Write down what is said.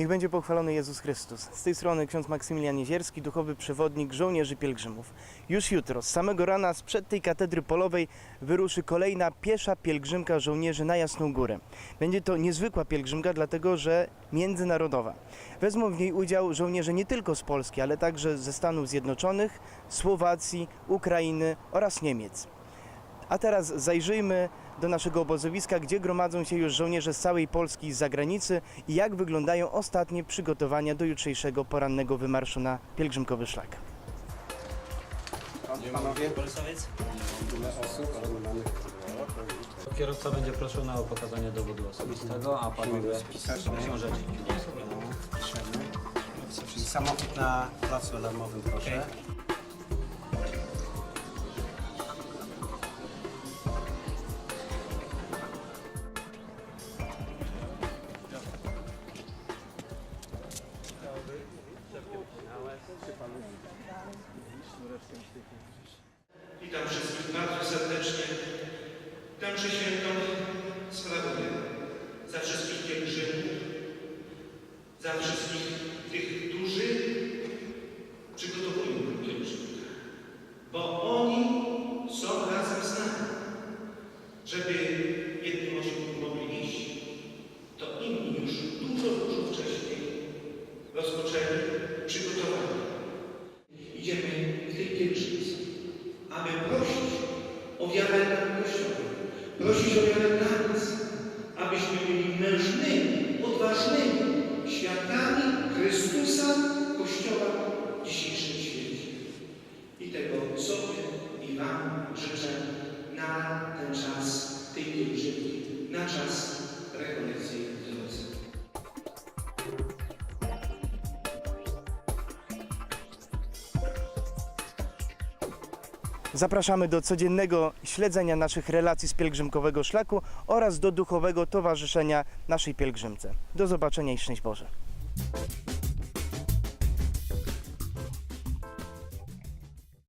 Niech będzie pochwalony Jezus Chrystus. Z tej strony ksiądz Maksymilian Jezierski, duchowy przewodnik żołnierzy pielgrzymów. Już jutro, z samego rana, sprzed tej katedry polowej wyruszy kolejna piesza pielgrzymka żołnierzy na Jasną Górę. Będzie to niezwykła pielgrzymka, dlatego że międzynarodowa. Wezmą w niej udział żołnierze nie tylko z Polski, ale także ze Stanów Zjednoczonych, Słowacji, Ukrainy oraz Niemiec. A teraz zajrzyjmy do naszego obozowiska, gdzie gromadzą się już żołnierze z całej Polski i z zagranicy i jak wyglądają ostatnie przygotowania do jutrzejszego porannego wymarszu na pielgrzymkowy szlak. Panowie, Kierowca będzie proszony o pokazanie dowodu osobistego, a panowie książeczki. piszemy. Czyli samochód na placu alarmowym, proszę. Witam wszystkich bardzo serdecznie. Tę przeświętą sprawuję za wszystkich pielgrzymów, za wszystkich tych, którzy przygotowują tę pielgrzymkę. Bo oni są razem z nami. Żeby o wiarę nad Kościołem, prosić o wiarę dla nas, abyśmy byli mężnymi, odważnymi świadkami Chrystusa Kościoła w dzisiejszym świecie. I tego sobie i Wam życzę na ten czas tej pielgrzymki, na czas Zapraszamy do codziennego śledzenia naszych relacji z pielgrzymkowego szlaku oraz do duchowego towarzyszenia naszej pielgrzymce. Do zobaczenia i szczęść Boże.